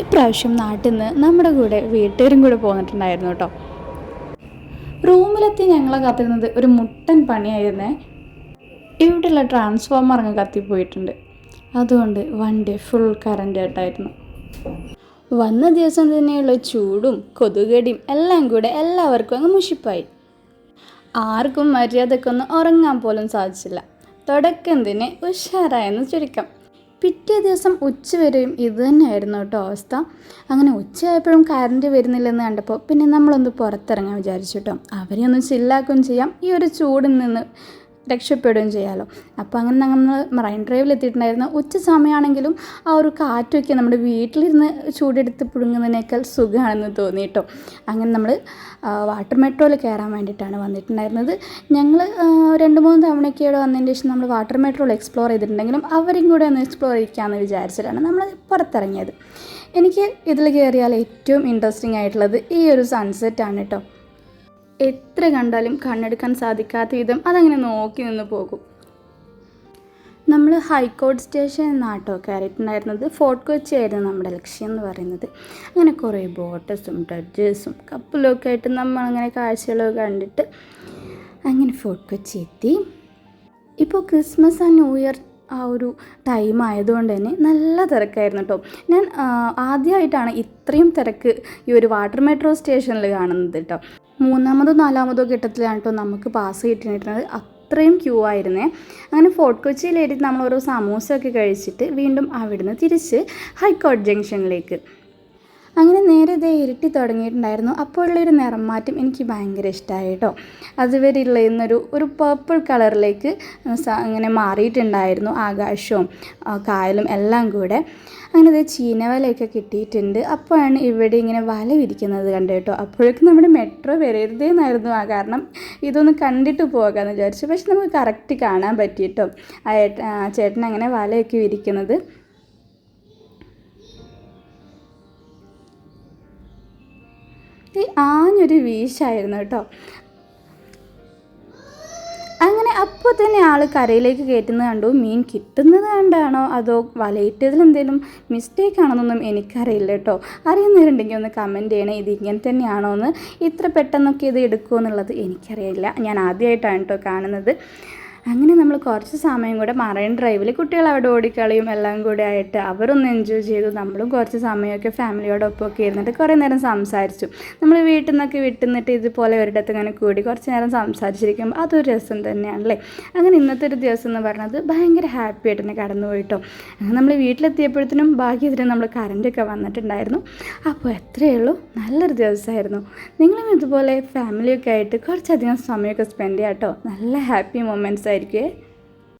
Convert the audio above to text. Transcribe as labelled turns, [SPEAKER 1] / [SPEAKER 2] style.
[SPEAKER 1] ഇപ്രാവശ്യം നാട്ടിൽ നിന്ന് നമ്മുടെ കൂടെ വീട്ടുകാരും കൂടെ പോന്നിട്ടുണ്ടായിരുന്നു കേട്ടോ. റൂമിലെത്തി ഞങ്ങളെ കത്തിരുന്നത് ഒരു മുട്ടൻ പണിയായിരുന്നേ. ഇവിടെയുള്ള ട്രാൻസ്ഫോമർ അങ്ങ് കത്തിപ്പോയിട്ടുണ്ട് അതുകൊണ്ട് വണ്ടി ഫുൾ കറണ്ട് ആയിട്ടായിരുന്നു. വന്ന ദിവസം തന്നെയുള്ള ചൂടും കൊതുകടിയും എല്ലാം കൂടെ എല്ലാവർക്കും അങ്ങ് മുഷിപ്പായി. ആർക്കും മര്യാദക്കൊന്നും ഉറങ്ങാൻ പോലും സാധിച്ചില്ല. തുടക്കം തന്നെ ഉഷാറായെന്ന് ചുരുക്കം. പിറ്റേ ദിവസം ഉച്ച വരെയും ഇത് തന്നെയായിരുന്നു കേട്ടോ അവസ്ഥ. അങ്ങനെ ഉച്ചയായപ്പോഴും കറണ്ട് വരുന്നില്ലെന്ന് കണ്ടപ്പോൾ പിന്നെ നമ്മളൊന്ന് പുറത്തിറങ്ങാൻ വിചാരിച്ചു കേട്ടോ. അവരെയൊന്ന് ചില്ലാക്കുകയും ചെയ്യാം. ഈ ഒരു ചൂടിൽ നിന്ന് രക്ഷപ്പെടുകയും ചെയ്യാമല്ലോ അപ്പോൾ അങ്ങനെ നമ്മൾ മറൈൻ ഡ്രൈവിൽ എത്തിയിട്ടുണ്ടായിരുന്നു ഉച്ച സമയമാണെങ്കിലും ആ ഒരു കാറ്റൊക്കെ നമ്മുടെ വീട്ടിലിരുന്ന് ചൂടെടുത്ത് പുഴുങ്ങുന്നതിനേക്കാൾ സുഖമാണെന്ന് തോന്നി കേട്ടോ. അങ്ങനെ നമ്മൾ വാട്ടർ മെട്രോയിൽ കയറാൻ വേണ്ടിയിട്ടാണ് വന്നിട്ടുണ്ടായിരുന്നത്. ഞങ്ങൾ രണ്ട് മൂന്ന് തവണയ്ക്ക് ഇവിടെ വന്നതിന് ശേഷം നമ്മൾ വാട്ടർ മെട്രോയിൽ എക്സ്പ്ലോർ ചെയ്തിട്ടുണ്ടെങ്കിലും അവരും കൂടെ ഒന്ന് എക്സ്പ്ലോർ ചെയ്യിക്കാമെന്ന് വിചാരിച്ചിട്ടാണ് നമ്മൾ പുറത്തിറങ്ങിയത്. എനിക്ക് ഇതിൽ കയറിയാൽ ഏറ്റവും ഇൻട്രസ്റ്റിംഗ് ആയിട്ടുള്ളത് ഈ ഒരു സൺസെറ്റാണ് കേട്ടോ. എത്ര കണ്ടാലും കണ്ണെടുക്കാൻ സാധിക്കാത്ത വിധം അതങ്ങനെ നോക്കി നിന്ന് പോകും. നമ്മൾ ഹൈക്കോർട്ട് സ്റ്റേഷൻ എന്നാട്ടോ കയറിയിട്ടുണ്ടായിരുന്നത്. ഫോർട്ട് കൊച്ചി ആയിരുന്നു നമ്മുടെ ലക്ഷ്യം എന്ന് പറയുന്നത്. അങ്ങനെ കുറേ ബോട്ടസും ഡഡ്ജസും ഒക്കെ ആയിട്ട് നമ്മളങ്ങനെ കാഴ്ചകളൊക്കെ കണ്ടിട്ട് അങ്ങനെ ഫോർട്ട് കൊച്ചി എത്തി. ഇപ്പോൾ ക്രിസ്മസ് ആൻഡ് ന്യൂ ഇയർ ആ ഒരു ടൈം ആയതുകൊണ്ട് തന്നെ നല്ല തിരക്കായിരുന്നു കേട്ടോ. ഞാൻ ആദ്യമായിട്ടാണ് ഇത്രയും തിരക്ക് ഈ ഒരു വാട്ടർ മെട്രോ സ്റ്റേഷനിൽ കാണുന്നത് കേട്ടോ. മൂന്നാമതോ നാലാമതോ ഘട്ടത്തിലാണ് കേട്ടോ നമുക്ക് പാസ് കിട്ടിയിട്ടുള്ളത്. അത്രയും ക്യൂ ആയിരുന്നേ. അങ്ങനെ ഫോർട്ട് കൊച്ചിയിലേറ്റി നമ്മൾ ഓരോ സമൂസയൊക്കെ കഴിച്ചിട്ട് വീണ്ടും അവിടുന്ന് തിരിച്ച് ഹൈക്കോർട്ട് ജംഗ്ഷനിലേക്ക് അങ്ങനെ നേരെ ഇതേ ഇരുട്ടി തുടങ്ങിയിട്ടുണ്ടായിരുന്നു. അപ്പോഴുള്ളൊരു നിറം മാറ്റം എനിക്ക് ഭയങ്കര ഇഷ്ടമായി കേട്ടോ അതുവരെ ഉള്ള ഇന്നൊരു ഒരു പേർപ്പിൾ കളറിലേക്ക് അങ്ങനെ മാറിയിട്ടുണ്ടായിരുന്നു ആകാശവും കായലും എല്ലാം കൂടെ. അങ്ങനെ ഇത് ചീനവലയൊക്കെ കിട്ടിയിട്ടുണ്ട്. അപ്പോഴാണ് ഇവിടെ ഇങ്ങനെ വല വിരിക്കുന്നത് കണ്ടു കേട്ടോ അപ്പോഴേക്കും നമ്മുടെ മെട്രോ വരരുതേന്നായിരുന്നു ആ കാരണം. ഇതൊന്ന് കണ്ടിട്ട് പോകാമെന്ന് വിചാരിച്ചു. പക്ഷെ നമുക്ക് കറക്റ്റ് കാണാൻ പറ്റിയിട്ടോ ആ ചേട്ടൻ അങ്ങനെ വലയൊക്കെ വിരിക്കുന്നത്. ഈ ആഞ്ഞൊരു വീശായിരുന്നു കേട്ടോ. അങ്ങനെ അപ്പോൾ തന്നെ ആൾ കരയിലേക്ക് കയറ്റുന്നത് കണ്ടു. മീൻ കിട്ടുന്നത് കണ്ടാണോ? അതോ വലയിട്ടതിൽ എന്തെങ്കിലും മിസ്റ്റേക്ക് ആണെന്നൊന്നും എനിക്കറിയില്ല കേട്ടോ. അറിയുന്നവരുണ്ടെങ്കിൽ ഒന്ന് കമന്റ് ചെയ്യണേ. ഇത് ഇങ്ങനെ തന്നെയാണോ എന്ന് ഇത്ര പെട്ടെന്നൊക്കെ ഇത് എടുക്കുമോ എന്നുള്ളത് എനിക്കറിയില്ല. ഞാൻ ആദ്യമായിട്ടാണ് കേട്ടോ കാണുന്നത്. അങ്ങനെ നമ്മൾ കുറച്ച് സമയം കൂടെ മറൈൻ ഡ്രൈവിൽ കുട്ടികൾ അവിടെ ഓടിക്കളിയും എല്ലാം കൂടെ ആയിട്ട് അവരൊന്ന് എൻജോയ് ചെയ്തു. നമ്മളും കുറച്ച് സമയമൊക്കെ ഫാമിലിയോടൊപ്പം ഒക്കെ ഇരുന്നിട്ട് കുറേ നേരം സംസാരിച്ചു. നമ്മൾ വീട്ടിൽ നിന്നൊക്കെ വിട്ടുന്നിട്ട് ഇതുപോലെ ഒരിടത്ത് ഇങ്ങനെ കൂടി കുറച്ച് നേരം സംസാരിച്ചിരിക്കുമ്പോൾ അതൊരു രസം തന്നെയാണല്ലേ അങ്ങനെ ഇന്നത്തെ ഒരു ദിവസം എന്ന് പറഞ്ഞത് ഭയങ്കര ഹാപ്പി ആയിട്ട് തന്നെ കടന്നു പോയിട്ടോ. നമ്മൾ വീട്ടിലെത്തിയപ്പോഴത്തേനും ബാക്കി ഇതിന് നമ്മൾ കറണ്ടൊക്കെ വന്നിട്ടുണ്ടായിരുന്നു. അപ്പോൾ എത്രയേ ഉള്ളൂ നല്ലൊരു ദിവസമായിരുന്നു. നിങ്ങളും ഇതുപോലെ ഫാമിലിയൊക്കെ ആയിട്ട് കുറച്ചധികം സമയമൊക്കെ സ്പെൻഡ് ചെയ്യാം കേട്ടോ നല്ല ഹാപ്പി മൊമെന്റ്സ് ആയിരിക്കുമേ